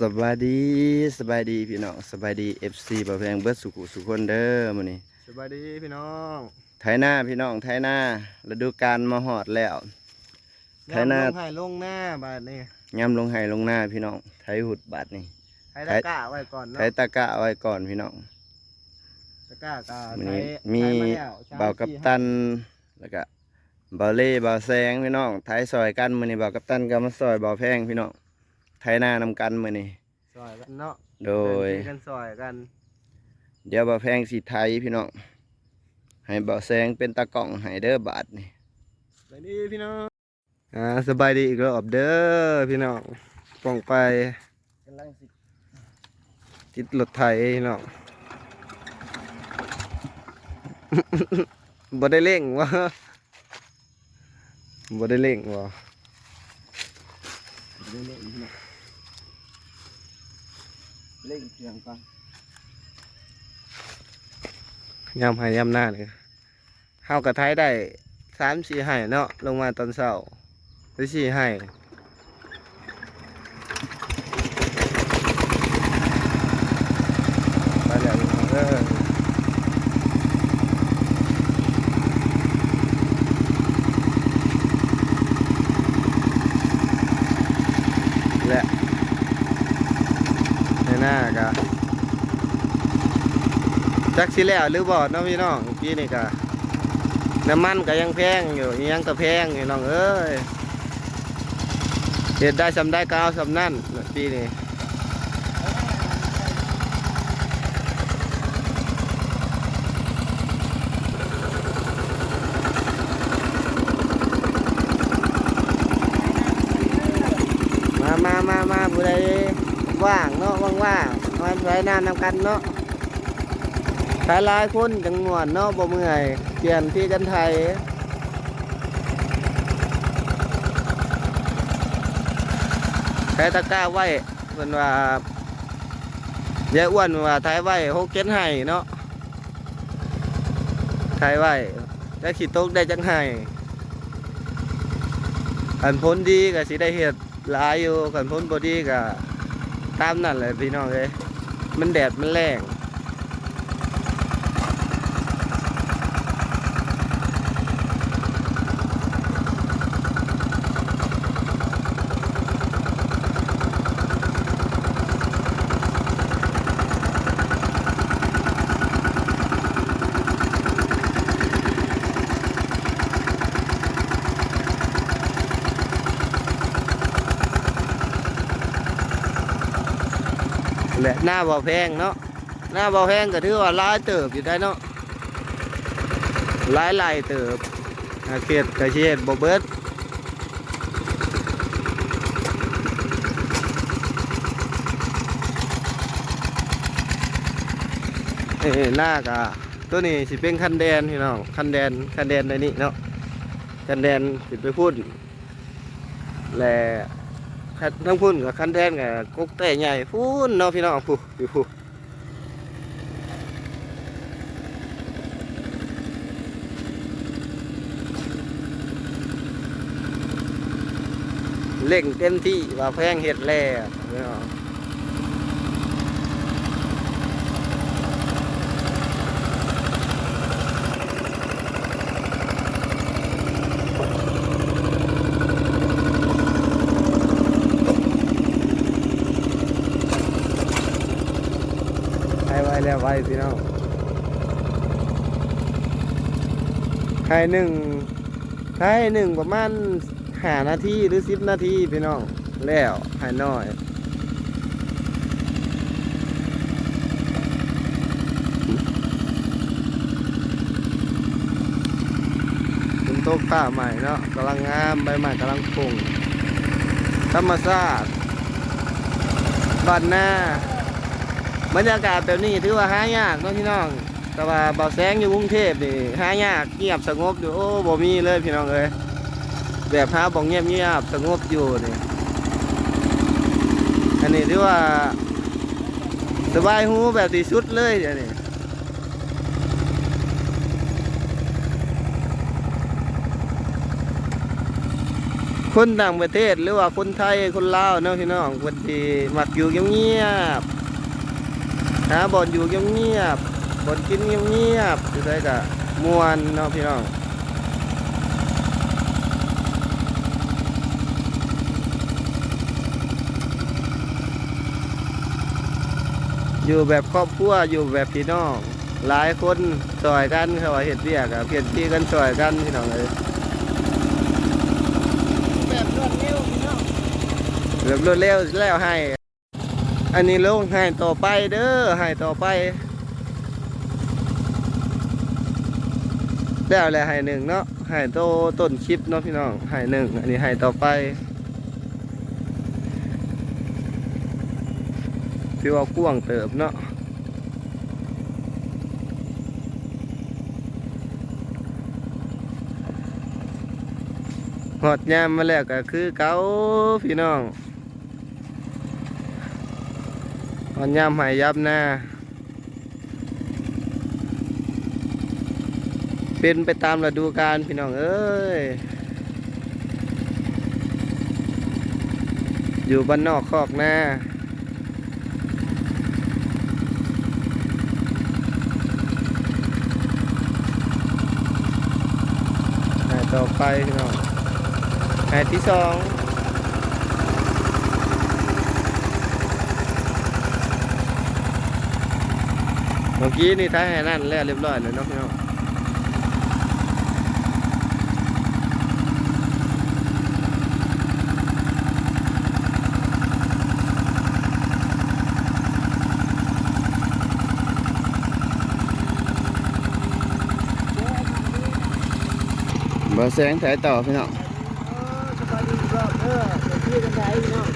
สบายดีสบายดีพี่น้องสบายดีเอฟซีบ่แพงเบิดสุขุสุขคนเด้อมื้อนี้สบายดีพี่น้องไถนาพี่น้องไถนาฤดูกาลมาฮอดแล้วไถนายำลงให้ลงหน้าบาดนี่ยามลงไห้ลงหน้าพี่น้องไถหุดบาดนี่ให้ตะกร้าไว้ก่อนไถเนาะตะกะไว้ก่อนพี่น้องตะกร้ากามื้อใช้นี้มีใช้าแล้วสมเบากับสี่ตันแล้วก็เบาเล่เบาแซงพี่น้องไถซอยกันมื้อนี้เบากับตันก็มาซอยเบาแพงพี่น้อง ไถนานำกันมื้อนี้ซอยกันเนาะโดยเดินกันซอยกัน เดี๋ยวเบาแพงสิไถพี่น้องให้เบาแซงเป็นตากล้องให้เด้อบาดนี่สบายดีพี่น้องอ่าสบายดีอีกรอบเด้อพี่น้องป่องไปกำลังสิติดรถไถพี่น้องบ่ได้เร่งวะบ่ได้เร่งวะเล่นๆพี่น้อง เล่งเสียงก่อนยามให้ยามหน้าเลยเฮากระไทยได้สามสี่ให้เนาะลงมาตอนเช้าหรือสี่ให้ไปแล้วพี่น้องเออและในหน้ากะ จักสิแล้วหรือบ่เน้องพี่น้องพี่นี่ก็น้ำมันก็ยังแพงอยู่ยังก็แพงอยู่น้องเอ้ยเฮ็ดได้สำได้ก็เอาสำนั่นปีนี้มามามามาผู้ใดว่างเนาะว่างๆมาใช้น้ำนำกันเนาะ หลายหลายคนจังหวนเนาะบ่เมื่อยเปลี่ยนที่กันไทยใช้ตะกร้าไว้เพิ่นว่าเยอะอ้วนว่าไทยไว้หกเจ็ดให้เนาะไทยไว้แล้ขีดตกได้จังให้อันพ้นดีก็สิได้เฮ็ดหลายอยู่กันพ้นบ่ดีก็ตามนั่นแหละพี่น้องเอ้ยมันแดดมันแรง หน้าบ่อแพงเนาะหน้าบ่อแพงก็ถือว่าหลายเติบอยู่ได้เนาะหลายลายเติบเขตกระเชียดบ่เบิดเอหน้ากะตัวนี้สิเป็นคันแดนพี่น้องคันแดนคันแดนในนี้เนาะคันแดนสิไปพูดและ คันทั้งพุ่นกับคันแดนกับกุ๊กเต้ใหญ่พุ่นเนาะพี่น้องผู้อยู่ผู้เล่งเต็มที่ว่าแพงเห็ดแล้วพี่น้องให้ไว้แล้วไว้พี่น้อง ให้หนึ่งให้หนึ่งประมาณห้านาทีหรือสิบนาทีพี่น้อง แล้วให้น้อยเป็นโต๊ะข้าใหม่เนาะกำลังงามใบใหม่กำลังพุ่งธรรมชาติบ้านหน้าบรรยากาศแบบนี้ถือว่าหายากเนาะพี่น้อง แต่ว่าเบาแสงอยู่กรุงเทพนี่หายากเงียบสงบอยู่โอ้บ่มีเลยพี่น้องเอ้ยแบบหาบ่งเงียบเงียบสงบอยู่นี่อันนี้ถือว่าสบายหูแบบที่สุดเลยเดี๋ยวนี้คนต่างประเทศหรือว่าคนไทยคนลาวเนาะพี่น้องคนที่มักอยู่เงียบๆหาบ่อนอยู่เงียบๆ บ่อนกินเงียบๆอยู่ได้กะม่วนเนาะพี่น้องอยู่แบบครอบครัวอยู่แบบพี่น้อง หลายคนซอยกันเขาว่าเห็ดเบียกอะเปลี่ยนที่กันซอยกันพี่น้องเลยแบบรวดเร็วพี่น้องแบบรวดเร็วแล้วให้ อันนี้ลงให้ต่อไปเด้อให้ต่อไป แล้วแหละให้หนึ่งเนาะให้โตต้นคลิปเนาะพี่น้องให้หนึ่งอันนี้ให้ต่อไปพี่ว่ากว้างเติบเนาะหอดยามมาแล้วก็คือเก้าพี่น้องหอดยามหายยับหน้า เป็นไปตามฤดูกาลพี่น้องเอ้ย อยู่บ้านนอกคอกหน้าต่อไปพี่น้องหายที่สองเมื่อกี้นี่ท้ายหายนั่นแล้วเรียบร้อยเลยเนาะพี่น้อง บ่แสงถ่ายต่อพี่น้องสบายดีครับเออที่กันได้พี่น้อง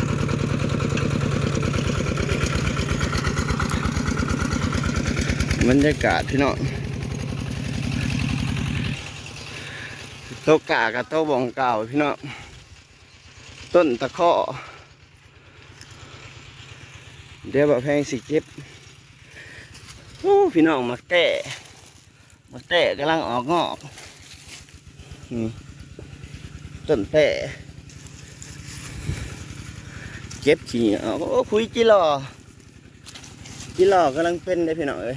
บรรยากาศพี่น้องโตกากับโตบองเก่าพี่น้องต้นตะข้อเดี๋ยวแบบแพงสิเก็บพี่น้องมาแก่มาแก่กำลังออกงอก ต้นแต่เก็บขี้ออกโอ้คุยจิรอจิรอกำลังเป็นเลยพี่น้องเอ้ย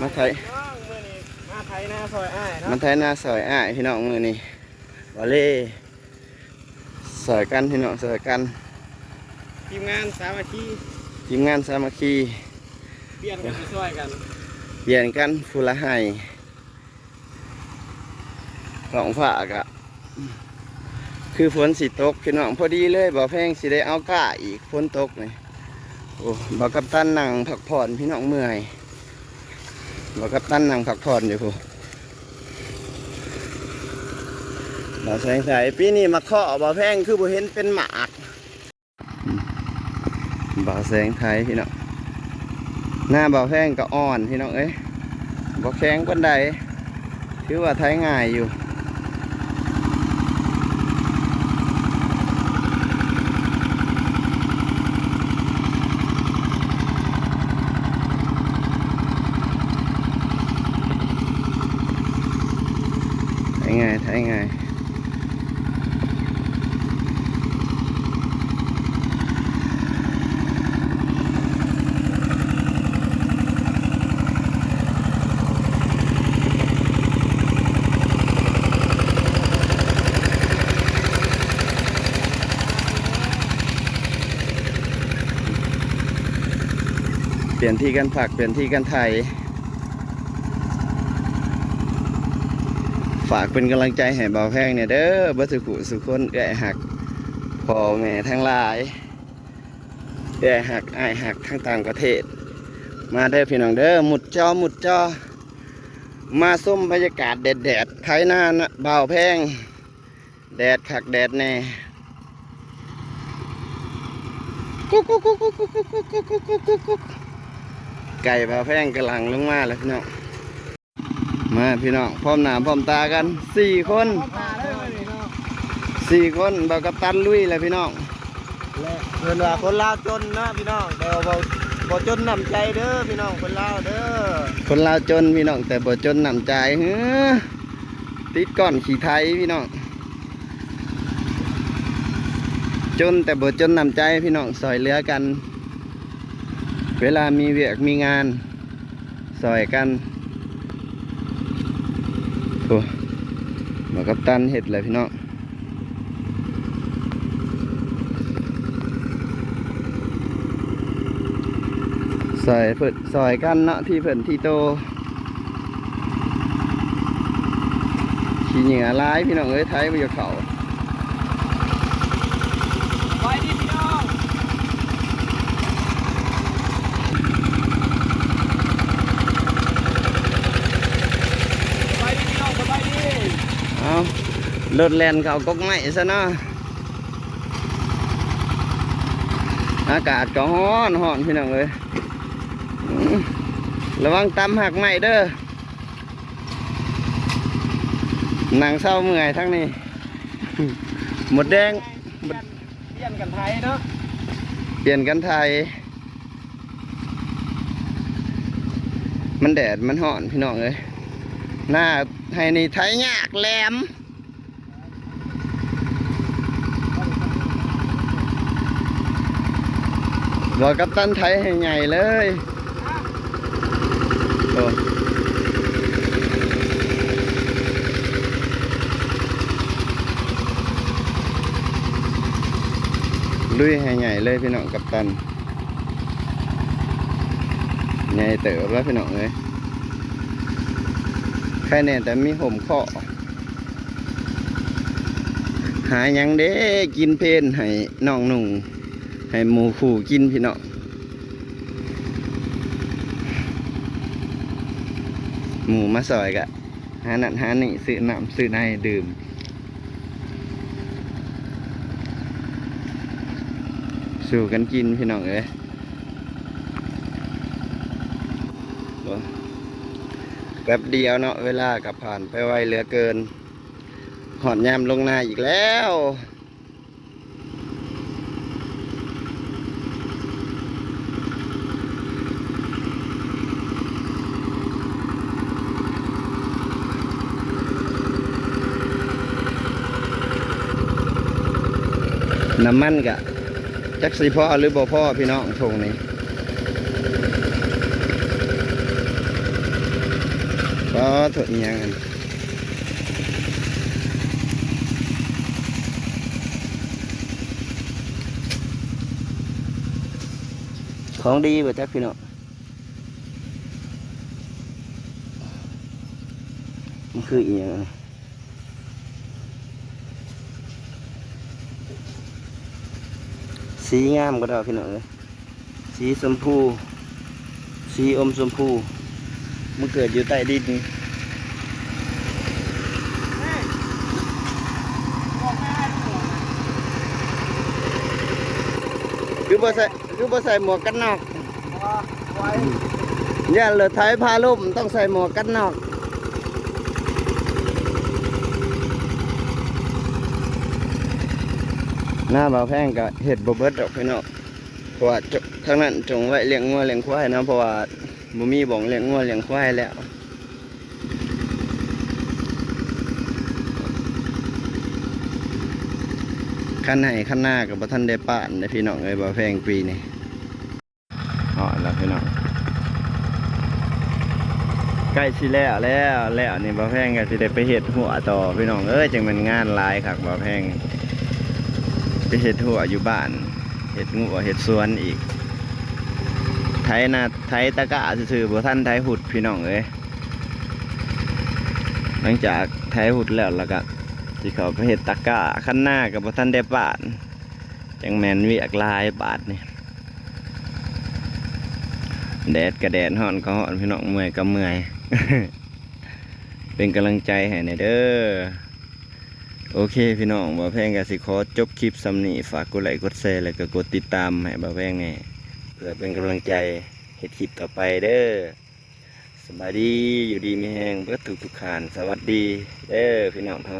มาไทยน้องมื่อนี้มาไทยหน้าซอยอ้ายมัเนาะนไทยหน้าซอยอ้ายพี่น้องมือนี่วอลเล่ซอยกันพี่น้องซอยกันทีมงานสามัคคีทีมงานสามัคคีเปลี่ยนกันไปช่วยกันเปลี่ยนกันฟูละให้ ของฝากอะคือฝนสิตกพี่น้องพอดีเลยบ่แพงสิได้เอาก้าอีกฝนตกนี่โอ้บ่กับตันนั่งพักผ่อนพี่น้องเมื่อยบ่กับตันนั่งพักผ่อนอยู่พูบ่แสงใสปีนี้มาเคาะบ่แพงคือบ่เห็นเป็นหมากบ่แสงไทยพี่น้องหน้าบ่แพงก็อ่อนพี่น้องเอ้ยบ่แข็งปานใดถือว่าไทยง่ายอยู่ ไท ไงเปลี่ยนที่กันผักเปลี่ยนที่กันไทยากเป็นกำลังใจให้เบาแพงเนี่ยเด้อบัสุขุสุคนแก่หักพ่อแม่ทั้งหลายแก่หักอายหักทั้งต่างประเทศ มาเด้อพี่น้องเด้อหมุดจอหมุดจอ มาส้มบรรยากาศแดดแดดๆไทยหน้านะเบาแพง แดดขักแดดแน่กุ๊กกุ๊กกุ๊กกุ๊กกุ๊กกุ๊กกุ๊กกุ๊กกุ๊กไก่เบาแพงกำลังลงมาแล้วพี่น้อง มาพี่น้องพร้อมหน้าพร้อมตากันสี่คนมาได้เลยเนาะสี่คนเบากับตันลุยเลยพี่น้องและเงินว่าคนลาวจนนะพี่น้องแต่ว่าบ่บ่จนน้ำใจเด้อพี่น้องคนลาวเด้อคนลาวจนพี่น้องแต่บ่จนหนำใจเฮ้อติดก้อนขี่ไทยพี่น้องจนแต่บ่จนนำใจพี่น้องซอยเหลือกัน เวลามีเวียกมีงานซอยกัน โอ้หมากับตันเห็ดเลยพี่น้องซอยเพิ่นซอยกันเนาะที่เพิ่นที่โตขี่เหงื่อร้ายพี่น้องเอ้ยไทยไปอยู่เขา ไปดิพี่น้องสบายดีพี่น้องสบายดี เอารถแลนเขากกไม้ซะเนาะอากาศก็ร้อนร้อนพี่น้องเลยอื้อระวังตำหักไม้เด้อหนังเศร้าเมื่อย ทั้งนี้หมดแดงเปลี่ยนเปลี่ยนกันไทยเนาะเปลี่ยนกันไทยมันแดดมันห่อนพี่น้องเลยหน้าให้นี่ไทยยากแหลม บอกกับตันไทยให้ใหญ่เลยโอ้ลุยให้ใหญ่เลยพี่น้องกับตันใหญ่เติบแล้วพี่น้องเลยใครเนี่ยแต่มีห่มข้อหายังเด้กินเพนให้น้องหนุ่ง ให้หมูขู่กินพี่น้องหมูมาซอยกะหานั่นหานี่ซื้อน้ำซื้อในดื่มสู่กันกินพี่น้องเอ้ยแป๊บเดียวเนาะเวลากับผ่านไปไวเหลือเกินหอดยามลงนาอีกแล้ว น้ำมันกะจักสีพ่อหรือบ่พ่อพี่น้องทงนี้ก็ถดอิหยังอันของดีบ่จักพี่น้องมันคืออีหยังอัน สีงามก็ได้พี่น้องเอ้ยสีชมพู สีอมชมพูมันเกิดอยู่ใต้ดินนี่คือบ่ใส่คือบ่ใส่หมวกกันนอกไว้อย่าเหลือท้ายพาลุ่มต้องใส่หมวกกันนอก หน้าบาแพงก็เห็ดบ่เบิดดอกพี่น้องเพราะว่าจทางนั้นจงไว้เลี้ยงงัวเลี้ยงควายนะเพราะว่าบ่มีบ่องเลี้ยงงัวเลี้ยงควายแล้วขั้นไหนขั้นหน้ากับบ่ทันได้ป้านได้พี่น้องเอ้ยบาแพงปีนี้อ๋อแล้วพี่น้องใกล้สิแล้วแล้วแล้วนี่บาแพงก็สิได้ไปเฮ็ดหัวต่อพี่น้องเอ้ยจังมันงานหลายคักบาแพง ไปเห็ดหัวอยู่บ้าน เห็ดงูเห็ดสวนอีก ไทยนาไทยตะกะซื่อๆบ่ท่านไทยหุดพี่น้องเอ้ยหลังจากไทยหุดแล้วแล้วก็ที่เขาไปเห็ดตะกะขั้นหน้ากับบ่ท่านได้บาทจังแมนเวียกลายบาทนี่แดดกระแดดฮ้อนก็ฮ้อนพี่น้องเมื่อยก็เมื่อย เป็นกำลังใจให้ในอยเด้อ โอเคพี่น้องบ่าวแพงก็สิขอจบคลิปสำนีฝากกดไลค์กดแชร์แล้วก็กดติดตามให้บ่าวแพงแน่เพื่อเป็นกำลังใจเห็ดคลิปต่อไปเด้อสบายดีอยู่ดีมีแหงเพื่อทุกทุกขานสวัสดีเด้อพี่น้องทั้ง